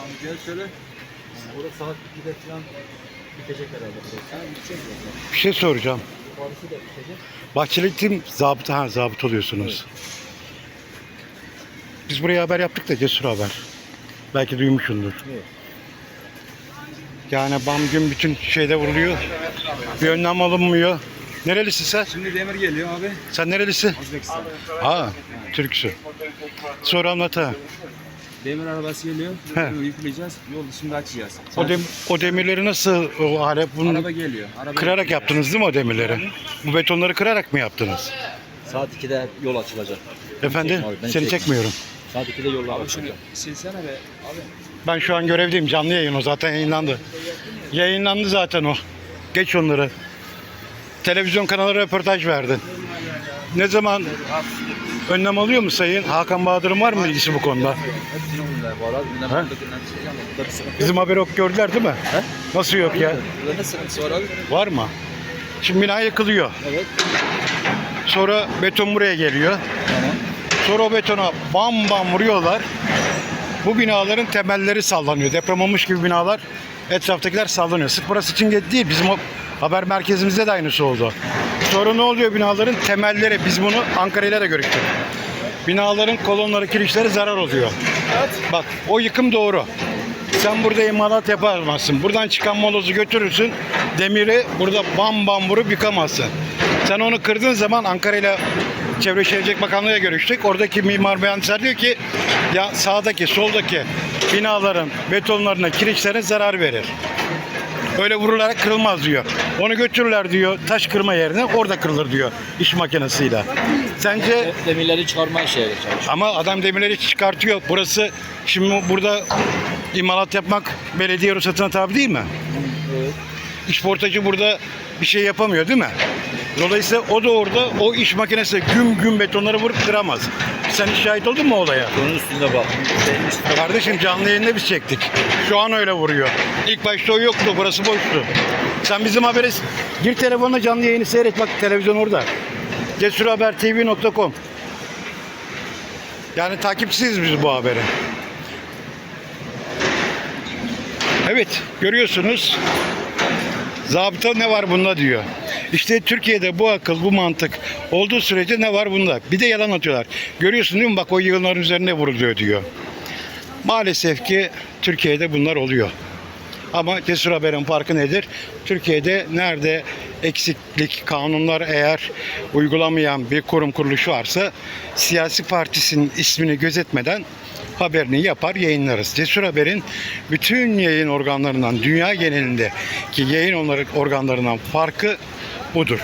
Tamam gel şöyle. Burada saat 2'de falan bitecek herhalde burası. Ha, bitecek zaten. Bir şey soracağım. Yukarısı da bitecek. Bahçeli tim zabıta, ha zabıt oluyorsunuz. Biz buraya haber yaptık da cesur haber. Belki duymuşsundur. Evet. Yani bam gün bütün şeyde vuruluyor. Bir önlem alınmıyor. Nerelisin sen? Şimdi demir geliyor abi. Sen nerelisin? Özbekistan. Ha, Türksün. Sonra anlat ha. Demir arabası geliyor. He. Bunu yükleyeceğiz. Yolu şimdi açacağız. O, dem- o demirleri nasıl o hale bunu Araba geliyor. Araba kırarak yükleyeceğiz. yaptınız değil mi o demirleri? Bu betonları kırarak mı yaptınız? Saat 2'de yol açılacak. Efendim? Çekme abi, ben Seni çekmem. çekmiyorum. Saat 2'de yol Abi şunu açılacak. silsene be. Abi. Ben şu an görevdeyim. Canlı yayın o zaten yayınlandı. Yayınlandı zaten o. Geç onları. Televizyon kanalı röportaj verdin. Ne zaman önlem alıyor mu Sayın Hakan Bahadır'ın var mı ilgisi bu konuda? Yok. Bizim haberi ok gördüler değil mi? Nasıl yok ya? Var mı? Şimdi bina yıkılıyor. Evet. Sonra beton buraya geliyor. Sonra o betona bam bam vuruyorlar. Bu binaların temelleri sallanıyor. Deprem olmuş gibi binalar etraftakiler sallanıyor. Sırf burası için değil. Bizim o haber merkezimizde de aynısı oldu. Sonra ne oluyor binaların temelleri? Biz bunu Ankara ile de görüştük. Binaların kolonları, kirişleri zarar oluyor. Bak o yıkım doğru. Sen burada imalat yapamazsın. Buradan çıkan molozu götürürsün. Demiri burada bam bam vurup yıkamazsın. Sen onu kırdığın zaman Ankara ile Çevre Şehircilik Bakanlığı'yla görüştük. Oradaki mimar mühendisler diyor ki ya sağdaki, soldaki binaların betonlarına, kirişlerine zarar verir. Öyle vurularak kırılmaz diyor. Onu götürürler diyor taş kırma yerine orada kırılır diyor iş makinesiyle. Sence Demirleri çıkarma çalışıyor. ama adam demirleri çıkartıyor. Burası şimdi burada imalat yapmak belediye ruhsatına tabi değil mi? Evet. İşportacı burada bir şey yapamıyor değil mi? Dolayısıyla o da orada o iş makinesi güm güm betonları vurup kıramaz. Sen şahit oldun mu olaya? Onun üstünde bak. Şeyin üstünde Kardeşim canlı yayında biz çektik. Şu an öyle vuruyor. İlk başta o yoktu. Burası boştu. Sen bizim haberi gir telefonla canlı yayını seyret. Bak televizyon orada. Cesurhabertv.com Yani takipçisiyiz biz bu haberi. Evet görüyorsunuz. Zabıta ne var bunda diyor. İşte Türkiye'de bu akıl, bu mantık olduğu sürece ne var bunda? Bir de yalan atıyorlar. Görüyorsun değil mi? Bak o yığınların üzerine vuruluyor diyor. Maalesef ki Türkiye'de bunlar oluyor. Ama Cesur Haber'in farkı nedir? Türkiye'de nerede eksiklik, kanunlar eğer uygulamayan bir kurum kuruluş varsa siyasi partisinin ismini gözetmeden haberini yapar yayınlarız. Cesur Haber'in bütün yayın organlarından dünya genelinde ki yayın organlarından farkı budur.